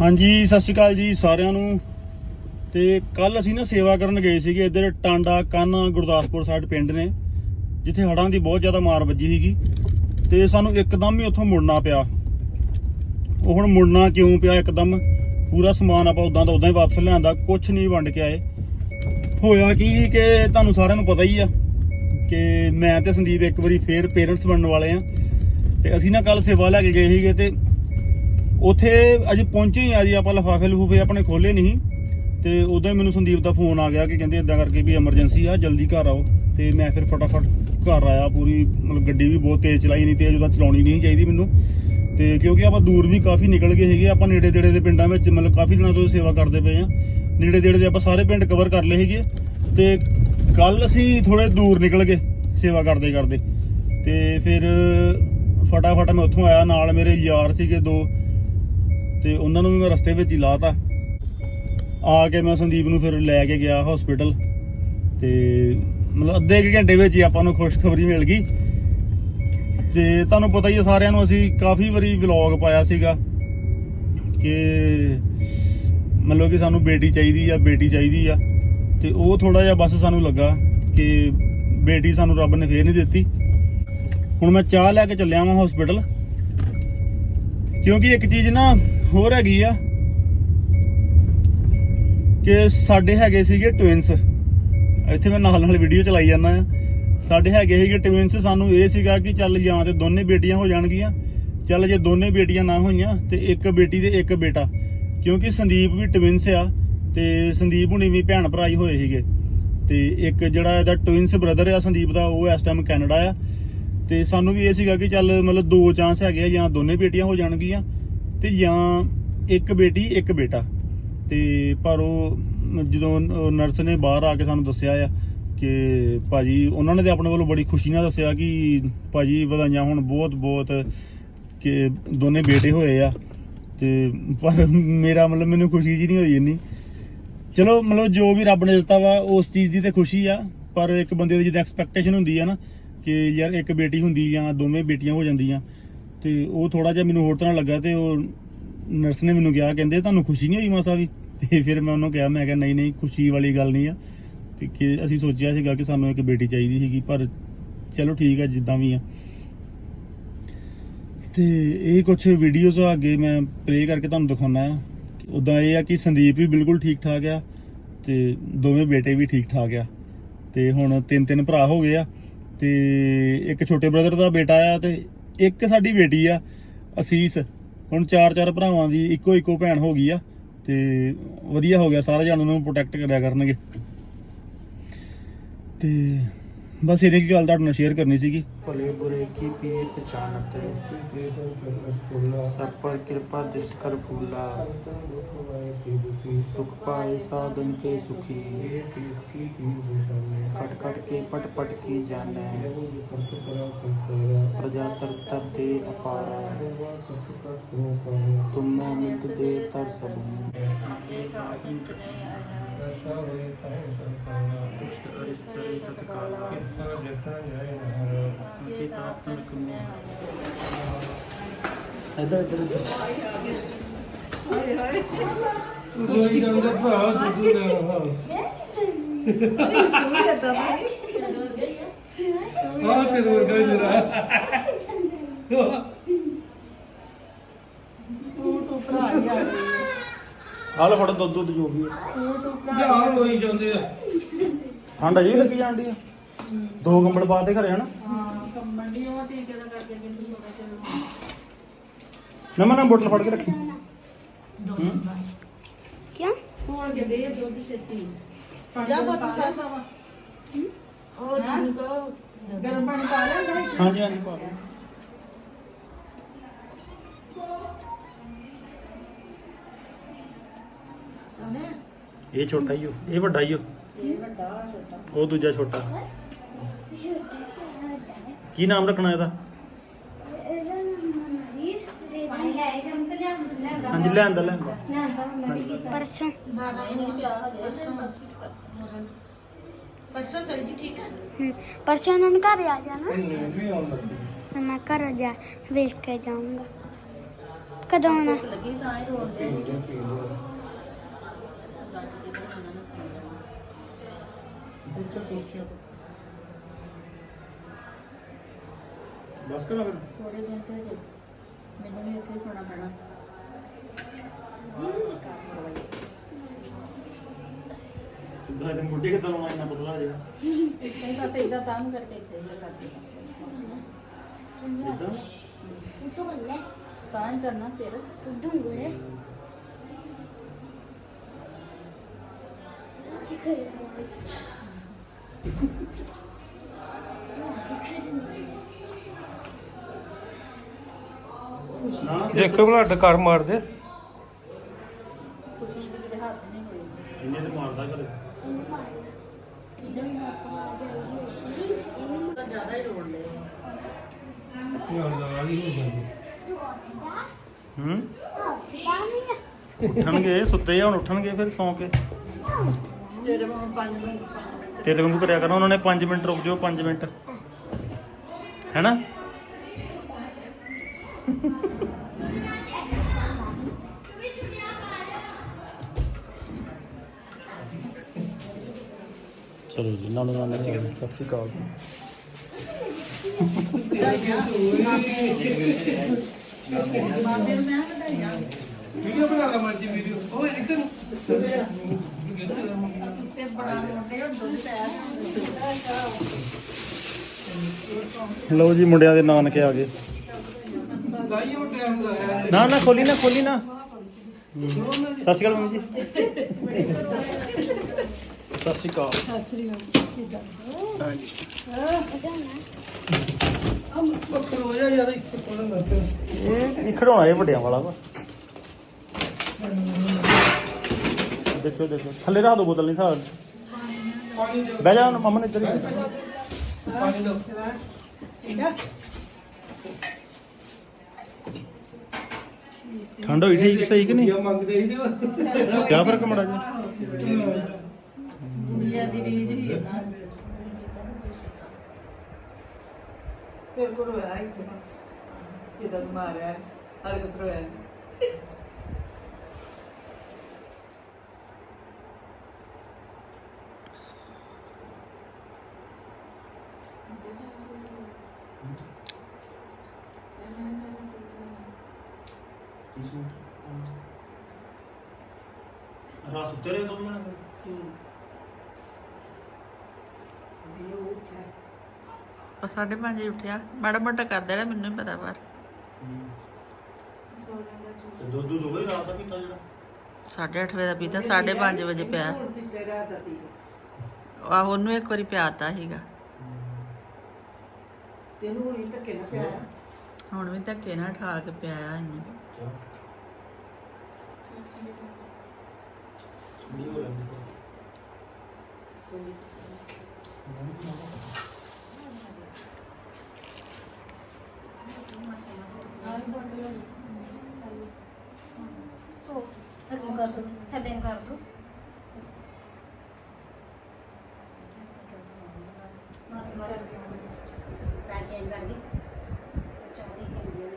ਹਾਂਜੀ, ਸਤਿ ਸ਼੍ਰੀ ਅਕਾਲ ਜੀ ਸਾਰਿਆਂ ਨੂੰ। ਤੇ ਕੱਲ ਅਸੀਂ ਨਾ ਸੇਵਾ ਕਰਨ ਗਏ ਸੀਗੇ ਇੱਧਰ ਟਾਂਡਾ ਕਾਨਾ ਗੁਰਦਾਸਪੁਰ ਸਾਈਡ ਪਿੰਡ ਨੇ, ਜਿੱਥੇ ਹੜਾਂ ਦੀ ਬਹੁਤ ਜ਼ਿਆਦਾ ਮਾਰ ਵੱਜੀ ਸੀਗੀ। ਤੇ ਸਾਨੂੰ ਇੱਕਦਮ ਹੀ ਉੱਥੋਂ ਮੁੜਨਾ ਪਿਆ। ਉਹ ਹੁਣ ਮੁੜਨਾ ਕਿਉਂ ਪਿਆ ਇੱਕਦਮ? ਪੂਰਾ ਸਮਾਨ ਆਪਾਂ ਉਦਾਂ ਦਾ ਉਦਾਂ ਹੀ ਵਾਪਸ ਲਿਆਂਦਾ ਕੁਝ ਨਹੀਂ ਵੰਡ ਕੇ ਆਏ। ਹੋਇਆ ਕੀ ਕਿ ਤੁਹਾਨੂੰ ਸਾਰਿਆਂ ਨੂੰ ਪਤਾ ਹੀ ਆ ਕਿ ਮੈਂ ਤੇ ਸੰਦੀਪ ਇੱਕ ਵਾਰੀ ਫੇਰ ਪੇਰੈਂਟਸ ਬਣਨ ਵਾਲੇ ਆ। ਤੇ ਅਸੀਂ ਨਾ ਕੱਲ ਸੇਵਾ ਲੈ ਕੇ ਗਏ ਸੀਗੇ ਤੇ ਉੱਥੇ ਅਜੇ ਪਹੁੰਚੇ ਹੀ ਆ ਜੀ, ਆਪਾਂ ਲਫਾਫੇ ਲਫੂਫੇ ਆਪਣੇ ਖੋਲੇ ਨਹੀਂ। ਤੇ ਉਦੋਂ ਹੀ ਮੈਨੂੰ ਸੰਦੀਪ ਦਾ ਫੋਨ ਆ ਗਿਆ ਕਿ ਕਹਿੰਦੇ ਇਦਾਂ ਕਰਕੇ ਵੀ ਐਮਰਜੈਂਸੀ ਆ, ਜਲਦੀ ਘਰ ਆਓ। ਤੇ ਮੈਂ ਫਿਰ ਫਟਾਫਟ ਘਰ ਆਇਆ, ਪੂਰੀ ਮਤਲਬ ਗੱਡੀ ਵੀ ਬਹੁਤ ਤੇਜ਼ ਚਲਾਈ, ਨਹੀਂ ਤੇਜ਼ ਉਹਦਾ ਚਲਾਉਣੀ ਨਹੀਂ ਚਾਹੀਦੀ ਮੈਨੂੰ। ਤੇ ਕਿਉਂਕਿ ਆਪਾਂ ਦੂਰ ਵੀ ਕਾਫੀ ਨਿਕਲ ਗਏ ਹੈਗੇ ਆਪਾਂ ਨੇੜੇ ਤੇੜੇ ਦੇ ਪਿੰਡਾਂ ਵਿੱਚ ਮਤਲਬ ਕਾਫੀ ਦਿਨਾਂ ਤੋਂ ਸੇਵਾ ਕਰਦੇ ਪਏ ਆ। ਨੇੜੇ ਤੇੜੇ ਦੇ ਆਪਾਂ ਸਾਰੇ ਪਿੰਡ ਕਵਰ ਕਰ ਲਏ ਹੈਗੇ ਤੇ ਕੱਲ ਅਸੀਂ ਥੋੜੇ ਦੂਰ ਨਿਕਲ ਗਏ ਸੇਵਾ ਕਰਦੇ ਕਰਦੇ। ਤੇ ਫਿਰ ਫਟਾਫਟ ਮੈਂ ਉੱਥੋਂ ਆਇਆ, ਨਾਲ ਮੇਰੇ ਯਾਰ ਸੀਗੇ ਦੋ। ਤੇ ਉਹਨਾਂ ਨੂੰ ਵੀ ਮੈਂ ਰਸਤੇ ਵਿੱਚ ਹੀ ਲਾਤਾ। ਆ ਕੇ ਮੈਂ ਸੰਦੀਪ ਨੂੰ ਫਿਰ ਲੈ ਕੇ ਗਿਆ ਹਸਪੀਟਲ ਤੇ ਮਤਲਬ ਅੱਧੇ ਕੁ ਘੰਟੇ ਵਿੱਚ ਹੀ ਆਪਾਂ ਨੂੰ ਖੁਸ਼ਖਬਰੀ ਮਿਲ ਗਈ। ਤੇ ਤੁਹਾਨੂੰ ਪਤਾ ਹੀ ਹੈ ਸਾਰਿਆਂ ਨੂੰ ਅਸੀਂ ਕਾਫੀ ਵਾਰੀ ਵਲੌਗ ਪਾਇਆ ਸੀਗਾ ਕਿ ਮਤਲਬ ਕਿ ਸਾਨੂੰ ਬੇਟੀ ਚਾਹੀਦੀ ਆ, ਬੇਟੀ ਚਾਹੀਦੀ ਆ। ਤੇ ਉਹ ਥੋੜਾ ਜਿਹਾ ਬਸ ਸਾਨੂੰ ਲੱਗਾ ਕਿ ਬੇਟੀ ਸਾਨੂੰ ਰੱਬ ਨੇ ਫੇਰ ਨਹੀਂ ਦਿੱਤੀ। ਹੁਣ ਮੈਂ ਚਾਹ ਲੈ ਕੇ ਚੱਲਿਆ ਵਾਂ ਹਸਪੀਟਲ ਕਿਉਂਕਿ ਇੱਕ ਚੀਜ਼ ਨਾ ਹੋਰ ਹੈਗੀ ਆ ਕਿ ਸਾਡੇ ਹੈਗੇ ਸੀਗੇ ਟਵਿੰਸ ਇੱਥੇ ਮੈਂ ਨਾਲ ਨਾਲ ਵੀਡੀਓ ਚਲਾਈ ਜਾਂਦਾ ਆ। ਸਾਡੇ ਹੈਗੇ ਸੀਗੇ ਟਵਿੰਸ ਸਾਨੂੰ ਇਹ ਸੀਗਾ ਕਿ ਚੱਲ ਜਾਂ ਤੇ ਦੋਨੇ ਬੇਟੀਆਂ ਹੋ ਜਾਣਗੀਆਂ। ਚੱਲ ਜੇ ਦੋਨੇ ਬੇਟੀਆਂ ਨਾ ਹੋਈਆਂ ਤੇ ਇੱਕ ਬੇਟੀ ਤੇ ਇੱਕ ਬੇਟਾ। ਕਿਉਂਕਿ ਸੰਦੀਪ ਵੀ ਟਵਿੰਸ ਆ ਤੇ ਸੰਦੀਪ ਹੁਣੀ ਵੀ ਭੈਣ ਭਰਾ ਹੀ ਹੋਏ ਸੀਗੇ। ਤੇ ਇੱਕ ਜਿਹੜਾ ਇਹਦਾ ਟਵਿੰਸ ਬ੍ਰਦਰ ਆ ਸੰਦੀਪ ਦਾ, ਉਹ ਇਸ ਟਾਈਮ ਕੈਨੇਡਾ ਆ। ਤੇ ਸਾਨੂੰ ਵੀ ਇਹ ਸੀਗਾ ਕਿ ਚੱਲ ਮਤਲਬ ਦੋ ਚਾਂਸ ਹੈਗੇ ਆ ਜਾਂ ਦੋਨੇ ਬੇਟੀਆਂ ਹੋ ਜਾਣਗੀਆਂ। ਤੇ ਜਾਂ ਇੱਕ ਬੇਟੀ, ਇੱਕ ਬੇਟਾ। ਤੇ ਪਰ ਉਹ, ਜਦੋਂ ਨਰਸ ਨੇ ਬਾਹਰ ਆ ਕੇ ਸਾਨੂੰ ਦੱਸਿਆ ਆ ਕਿ ਭਾਜੀ, ਉਹਨਾਂ ਨੇ ਤੇ ਆਪਣੇ ਵੱਲੋਂ ਬੜੀ ਖੁਸ਼ੀ ਨਾਲ ਦੱਸਿਆ ਕਿ ਭਾਜੀ ਵਧਾਈਆਂ ਹੁਣ ਬਹੁਤ ਬਹੁਤ ਕਿ ਦੋਨੇ ਬੇਟੇ ਹੋਏ ਆ। ਤੇ ਪਰ ਮੇਰਾ ਮਤਲਬ ਮੈਨੂੰ ਖੁਸ਼ੀ ਜੀ ਨਹੀਂ ਹੋਈ ਇੰਨੀ। ਚਲੋ, ਮਤਲਬ ਜੋ ਵੀ ਰੱਬ ਨੇ ਦਿੱਤਾ ਵਾ, ਉਸ ਚੀਜ਼ ਦੀ ਤੇ ਖੁਸ਼ੀ ਆ। ਪਰ ਇੱਕ ਬੰਦੇ ਦੀ ਜਿੱਦਾਂ ਐਕਸਪੈਕਟੇਸ਼ਨ ਹੁੰਦੀ ਆ ਨਾ ਕਿ ਯਾਰ ਇੱਕ ਬੇਟੀ ਹੁੰਦੀ ਜਾਂ ਦੋਵੇਂ ਬੇਟੀਆਂ ਹੋ ਜਾਂਦੀਆਂ। ਤੇ ਉਹ ਥੋੜਾ ਜਿਹਾ ਮੈਨੂੰ ਹੋਰ ਤਰ੍ਹਾਂ ਲੱਗਾ ਤੇ ਉਹ ਨਰਸ ਨੇ ਮੈਨੂੰ ਕਿਹਾ, ਕਹਿੰਦੇ ਤੁਹਾਨੂੰ ਖੁਸ਼ੀ ਨਹੀਂ ਹੋਈ ਮਾਸਾ ਵੀ? ਤੇ ਫਿਰ ਮੈਂ ਉਹਨੂੰ ਕਿਹਾ, ਮੈਂ ਕਿਹਾ ਨਹੀਂ ਨਹੀਂ, ਖੁਸ਼ੀ ਵਾਲੀ ਗੱਲ ਨਹੀਂ ਆ। ਤੇ ਕਿ ਅਸੀਂ ਸੋਚਿਆ ਸੀਗਾ ਕਿ ਸਾਨੂੰ ਇੱਕ ਬੇਟੀ ਚਾਹੀਦੀ ਸੀਗੀ, ਪਰ ਚਲੋ ਠੀਕ ਆ, ਜਿੱਦਾਂ ਵੀ ਆ। ਤੇ ਇਹ ਕੁਝ ਵੀਡੀਓਜ਼ ਅੱਗੇ ਮੈਂ ਪਲੇ ਕਰਕੇ ਤੁਹਾਨੂੰ ਦਿਖਾਉਣਾ ਆ। ਉਦਾਂ ਇਹ ਆ ਕਿ ਸੰਦੀਪ ਵੀ ਬਿਲਕੁਲ ਠੀਕ ਠਾਕ ਆ ਤੇ ਦੋਵੇਂ ਬੇਟੇ ਵੀ ਠੀਕ ਠਾਕ ਆ। ਤੇ ਹੁਣ ਤਿੰਨ ਤਿੰਨ ਭਰਾ ਹੋ ਗਏ ਆ। ਤੇ ਇੱਕ ਛੋਟੇ ਬ੍ਰਦਰ ਦਾ ਬੇਟਾ ਆ ਤੇ ਇੱਕ ਸਾਡੀ ਬੇਟੀ ਆ, ਅਸੀਸ। ਹੁਣ ਚਾਰ ਚਾਰ ਭਰਾਵਾਂ ਦੀ ਇੱਕੋ ਇੱਕੋ ਭੈਣ ਹੋ ਗਈ ਆ ਤੇ ਵਧੀਆ ਹੋ ਗਿਆ, ਸਾਰੇ ਜਾਣ ਉਹਨੂੰ ਪ੍ਰੋਟੈਕਟ ਕਰਿਆ ਕਰਨਗੇ। ਤੇ ਬਸ ਇਹਨੇ ਕੀ ਗੱਲ ਤੁਹਾਡੇ ਨਾਲ ਸ਼ੇਅਰ ਕਰਨੀ ਸੀਗੀ? ਭਲੇ ਬੁਰੇ ਕੀ ਪੀਏ ਪਛਾਨਤ ਸਭ ਪਰ ਕਿਰਪਾ ਦਿਸ਼ਟ ਕਰ ਫੂਲਾ। ਸੁਖ ਪਾਏ ਸਾਧਨ ਕੇ ਸੁਖੀ। खट ਦਰਸ਼ਾ ਹੋਏ ਤਹਿ ਸਰਕਾਰਾ ਇਸ਼ਟ ਅਰਿਸ਼ਟ ਤਤਕਾਲਾ ਕਿਰਪਾ ਜਤਾ ਜੈ ਮਹਾਰਾਜ ਕੀ ਤਾਪ ਤਨਕ ਮੋਹ ਇਧਰ ਇਧਰ ਹਾਏ ਹਾਏ ਕੋਈ ਨਾ ਦੇ ਭਾਵ ਦੁੱਧ ਨਾ ਰਹਾ ਹਾਂ ਤੇ ਰੋਗਾ ਜਰਾ। ਆਹ ਲਓ ਫੜੋ ਦੁੱਧ ਦੁੱਧ ਜੋ ਵੀ ਹੈ। ਯਾਰ ਲੋਈ ਜਾਂਦੇ ਆ। ਠੰਡ ਅਜੇ ਵੀ ਲੱਗੀ ਜਾਂਦੀ ਆ। ਦੋ ਕੰਬਲ ਪਾ ਤੇ ਘਰੇ ਹਨਾ? ਨਾ ਮਨਾ ਬੋਤਲ ਫੜ ਕੇ ਰੱਖੀ। ਹੂੰ? ਕਿਉਂ? ਜਾ ਬੋਤਲ ਪਾ। ਲਾ ਉਹ ਦਿਨ ਕੋ ਗਰਮ ਪਾਣੀ ਪਾ ਲੈ ਹਾਂਜੀ ਹਾਂਜੀ ਪਾ ਲਓ। ਸੋਨੇ ਇਹ ਛੋਟਾ ਹੀ ਹੋ ਇਹ ਵੱਡਾ ਹੀ ਹੋ ਇਹ ਵੱਡਾ ਛੋਟਾ। ਉਹ ਦੂਜਾ ਛੋਟਾ। ਕੀ ਨਾਮ ਰੱਖਣਾ ਇਹਦਾ? ਹਾਂਜੀ ਲੈਂਦਾ ਲੈਂਦਾ ਪਰਸੋਂ। ਹੀ ਨਹੀਂ ਪਿਆ ਹਜੇ ਪਰਸੋਂ। ਚੱਲ ਜੀ ਠੀਕ ਹੈ ਪਰਸੋਂ ਉਹਨਾਂ ਨੂੰ ਘਰ ਆ ਜਾਣਾ ਵੀ ਮੈਂ ਘਰ ਜਾ ਵੇਖ ਕੇ ਜਾਊਂਗਾ। ਕਦੋਂ ਆਉਣਾ? ਭੁੱਖ ਲੱਗੀ ਤਾਂ ਹੀ ਰੋਣ ਦੇ ਬਸ ਕਰਾਂ ਫਿਰ। ਥੋੜੇ ਦਿਨ ਤੇ ਜੇ ਮੈਨੂੰ ਵੀ ਇੱਥੇ ਸੋਣਾ ਪੈਣਾ। ਤੁਦਾ ਤੇ ਮੁੱਢੇ ਕਿਦਾਂ ਲਾਉਣਾ ਇੰਨਾ ਪਤਲਾ ਜਿਹਾ? ਇੱਥੇ ਹੀ ਬਸ ਇਦਾਂ ਤਾਂ ਨੂੰ ਕਰਕੇ ਇੱਥੇ ਹੀ ਕਰਦੇ ਇਦਾਂ ਤੂੰ ਬੱਲੇ ਤਾਂ ਹੀ ਕਰਨਾ ਸਿਰ। ਤੂੰ ਡੂੰਗਰੇ ਨਾ ਦੇਖੋ ਬਲੱਡ ਕਰ ਮਾਰ ਦੇ। ਤੁਸੀਂ ਵੀ ਕਿਤੇ ਹੱਥ ਨਹੀਂ ਹੋਏ ਇੰਨੇ ਤੇ ਮਾਰਦਾ ਕਰ ਤਾਂ ਜ਼ਿਆਦਾ ਹੀ ਰੋਣ ਦੇ ਯਾਰ ਹੀ ਹੋ ਜਾਂਦੀ। ਹੂੰ? ਉੱਠਣਗੇ ਸੁੱਤੇ ਆ ਹੁਣ ਉੱਠਣਗੇ ਫਿਰ ਸੌਂ ਕੇ। ਤੇਰੇ ਮੂੰਹ ਪੰਜ ਮਿੰਟ। ਤੇਰੇ ਵਾਂਗੂ ਕਰਿਆ ਕਰਨਾ ਉਹਨਾਂ ਨੇ 5 ਮਿੰਟ ਰੁਕ ਜਾਓ 5 ਮਿੰਟ। ਹੈਨਾ? ਚਲੋ ਜੀ ਨਾਲ ਨਾਲ ਸਤਿ ਸ਼੍ਰੀ ਅਕਾਲ ਵੀਡੀਓ ਬਣਾ ਲਾ ਮਰਜ਼ੀ ਵੀਡੀਓ। ਉਹ ਇੱਧਰ ਲਓ ਜੀ ਮੁੰਡਿਆਂ ਦੇ ਨਾਨਕੇ ਆ ਗਏ। ਲਾਈ ਨਾ ਨਾ, ਖੋਲੀ ਨਾ ਖੋਲੀ ਨਾ। ਸਤਿ ਸ਼੍ਰੀ ਅਕਾਲ ਮੰਮੀ ਜੀ। ਸਤਿ ਸ਼੍ਰੀ ਅਕਾਲ। ਹੋ ਜਾ ਯਾਰ ਇੱਥੇ ਕੋਲ ਨਾ ਇਹ ਇਹ ਖਿਡੌਣਾ ਇਹ ਵੱਡਿਆਂ ਵਾਲਾ ਵਾ। ਦੇਖੋ ਦੇਖੋ ਥੱਲੇ ਰੱਖ ਦੋ ਬੋਤਲ ਨਹੀਂ ਦੇ ਬਹਿ ਜਾ ਮਮਨ ਇੱਧਰ ਹੀ ਪਾਣੀ ਦੋ ਠੰਡ ਹੋਈ ਠੀਕ ਸਹੀ ਕਿ ਨਹੀਂ? ਇਹ ਮੰਗਦੇ ਸੀ ਤੇ ਕਿਆ ਫ਼ਰਕ ਮੜਾ ਜੀ ਦੁਨੀਆ ਦੀ ਰੀਝ ਹੀ ਹੈ ਨਾ ਤੇਰੇ ਕੋਲ ਹੋਇਆ ਇੱਥੇ। ਕਿਦਾਂ ਮਾਰਿਆ? ਹਰ ਕੁਤਰ ਰਾਤ ਸੁੱਤੇ ਰਹੇ ਜਣੇ? ਇਹ ਉੱਠਿਆ ਉਹ ਸਾਢੇ ਪੰਜ ਵਜੇ ਉੱਠਿਆ। ਮਾੜਾ ਮੋਟਾ ਕਰਦਾ ਰਿਹਾ ਮੈਨੂੰ ਪਤਾ ਪਰ ਦੁੱਧ ਦੁੱਧ ਹੋਈ ਰਾਤ ਦਾ ਪੀਤਾ ਜਿਹੜਾ? 8:30 ਵਜੇ ਦਾ ਪੀਤਾ 5:30 ਵਜੇ ਪਿਆ। ਹੁਣ ਵੀ ਤੇਰਾ ਦਾ ਪੀ ਆ ਉਹਨੂੰ ਇੱਕ ਵਾਰੀ ਪਿਆਤਾ ਸੀਗਾ। ਤੈਨੂੰ ਹੁਣ ਇਹ ਧੱਕੇ ਨਾ ਪਿਆ ਹੁਣ ਵੀ ਧੱਕੇ ਨਾਲ ਠਾ ਕੇ ਪਿਆਇਆ ਇਹਨੂੰ। ਕਰ ਦੋ ਥੱਲੇ ਕਰ ਦੋ ਮਾਰ ਮਾਰ ਪੈਂਟ ਚੇਂਜ ਕਰ ਗਈ ਚਾਹਦੀ ਕਿ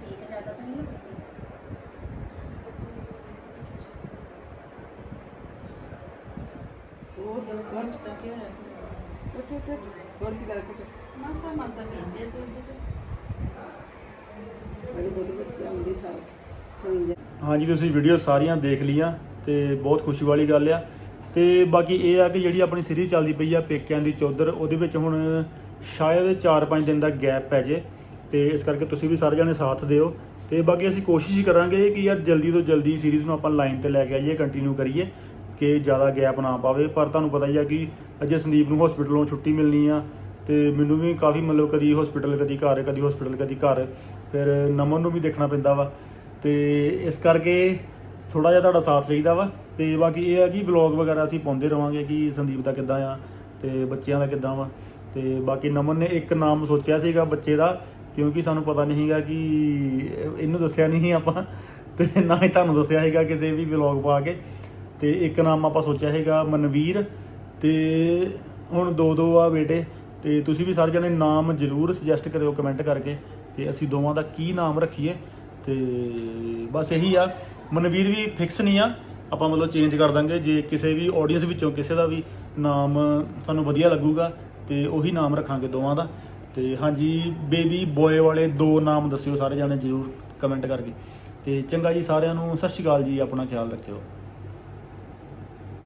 ਠੀਕ ਹੈ ਜ਼ਿਆਦਾ ਤਾਂ ਨਹੀਂ ਹੋਈ? ਉਹ ਗੰਟ ਤੱਕ ਹੈ ਉੱਠ ਉੱਠ ਉੱਠ। ਹੋਰ ਕੀ ਲੱਗ ਪਿਆ ਮਾਸਾ ਹਾਂਜੀ, ਤੁਸੀਂ ਵੀਡੀਓ ਸਾਰੀਆਂ ਦੇਖ ਲਈਆਂ ਤੇ ਬਹੁਤ ਖੁਸ਼ੀ ਵਾਲੀ ਗੱਲ ਆ ਤੇ ਬਾਕੀ ਇਹ ਆ ਕਿ ਜਿਹੜੀ ਆਪਣੀ ਸੀਰੀਜ਼ ਚੱਲਦੀ ਪਈ ਆ ਪੇਕਿਆਂ ਦੀ ਚੌਧਰ, ਉਹਦੇ ਵਿੱਚ ਹੁਣ ਸ਼ਾਇਦ 4-5 ਦਿਨ ਦਾ ਗੈਪ ਪੈ ਜੇ ਤੇ ਇਸ ਕਰਕੇ ਤੁਸੀਂ ਵੀ ਸਾਰੇ ਜਣੇ ਸਾਥ ਦਿਓ ਤੇ ਬਾਕੀ ਅਸੀਂ ਕੋਸ਼ਿਸ਼ ਹੀ ਕਰਾਂਗੇ ਕਿ ਯਾਰ ਜਲਦੀ ਤੋਂ ਜਲਦੀ ਸੀਰੀਜ਼ ਨੂੰ ਆਪਾਂ ਲਾਈਨ ਤੇ ਲੈ ਕੇ ਆਈਏ ਕੰਟੀਨਿਊ ਕਰੀਏ ਕਿ ਜ਼ਿਆਦਾ ਗੈਪ ਨਾ ਪਾਵੇ, ਪਰ ਤੁਹਾਨੂੰ ਪਤਾ ਹੀ ਆ ਕਿ ਅਜੇ ਸੰਦੀਪ ਨੂੰ ਹਸਪੀਟਲੋਂ ਛੁੱਟੀ ਮਿਲਣੀ ਆ ਤੇ ਮੈਨੂੰ ਵੀ ਕਾਫੀ ਮਤਲਬ ਕਦੀ ਹਸਪੀਟਲ ਕਦੀ ਘਰ, ਕਦੀ ਹਸਪੀਟਲ ਕਦੀ ਘਰ, ਫਿਰ ਨਮਨ ਨੂੰ ਵੀ ਦੇਖਣਾ ਪੈਂਦਾ ਵਾ। ਤੇ ਇਸ ਕਰਕੇ ਥੋੜਾ ਜਿਹਾ ਤੁਹਾਡਾ ਸਾਥ ਚਾਹੀਦਾ ਵਾ ਤੇ ਬਾਕੀ ਇਹ ਆ ਕਿ ਵਲੌਗ ਵਗੈਰਾ ਅਸੀਂ ਪਾਉਂਦੇ ਰਵਾਂਗੇ ਕਿ ਸੰਦੀਪ ਦਾ ਕਿੱਦਾਂ ਆ ਤੇ ਬੱਚਿਆਂ ਦਾ ਕਿੱਦਾਂ ਵਾ। ਤੇ ਬਾਕੀ ਨਮਨ ਨੇ ਇੱਕ ਨਾਮ ਸੋਚਿਆ ਸੀਗਾ ਬੱਚੇ ਦਾ, ਕਿਉਂਕਿ ਸਾਨੂੰ ਪਤਾ ਨਹੀਂ ਸੀਗਾ ਕਿ ਇਹਨੂੰ ਦੱਸਿਆ ਨਹੀਂ ਸੀ ਆਪਾਂ, ਤੇ ਨਾ ਹੀ ਤੁਹਾਨੂੰ ਦੱਸਿਆ ਸੀਗਾ ਕਿਸੇ ਵੀ ਵਲੌਗ ਪਾ ਕੇ। ਤੇ ਇੱਕ ਨਾਮ ਆਪਾਂ ਸੋਚਿਆ ਸੀਗਾ ਮਨਵੀਰ ਤੇ ਹੁਣ ਦੋ ਦੋ ਆ ਬੇਟੇ ਤੇ ਤੁਸੀਂ ਵੀ ਸਾਰੇ ਜਣੇ ਨਾਮ ਜਰੂਰ ਸੁਜੈਸਟ ਕਰਿਓ ਕਮੈਂਟ ਕਰਕੇ ਕਿ ਅਸੀਂ ਦੋਵਾਂ ਦਾ ਕੀ ਨਾਮ ਰੱਖੀਏ ਤੇ ਬਸ ਇਹੀ ਆ, ਮਨਵੀਰ ਵੀ ਫਿਕਸ ਨਹੀਂ ਆ, ਆਪਾਂ ਮਤਲਬ ਚੇਂਜ ਕਰ ਦਾਂਗੇ, ਜੇ ਕਿਸੇ ਵੀ ਆਡੀਅנס ਵਿੱਚੋਂ ਕਿਸੇ ਦਾ ਵੀ ਨਾਮ ਤੁਹਾਨੂੰ ਵਧੀਆ ਲੱਗੂਗਾ ਤੇ ਉਹੀ ਨਾਮ ਰੱਖਾਂਗੇ ਦੋਵਾਂ ਦਾ। ਤੇ ਹਾਂਜੀ ਬੇਬੀ ਬੋਏ ਵਾਲੇ ਦੋ ਨਾਮ ਦੱਸਿਓ ਸਾਰੇ ਜਾਣੇ ਜਰੂਰ ਕਮੈਂਟ ਕਰਕੇ। ਤੇ ਚੰਗਾ ਜੀ ਸਾਰਿਆਂ ਨੂੰ, ਸਤਿ ਸ਼੍ਰੀ ਅਕਾਲ ਜੀ, ਆਪਣਾ ਖਿਆਲ ਰੱਖਿਓ।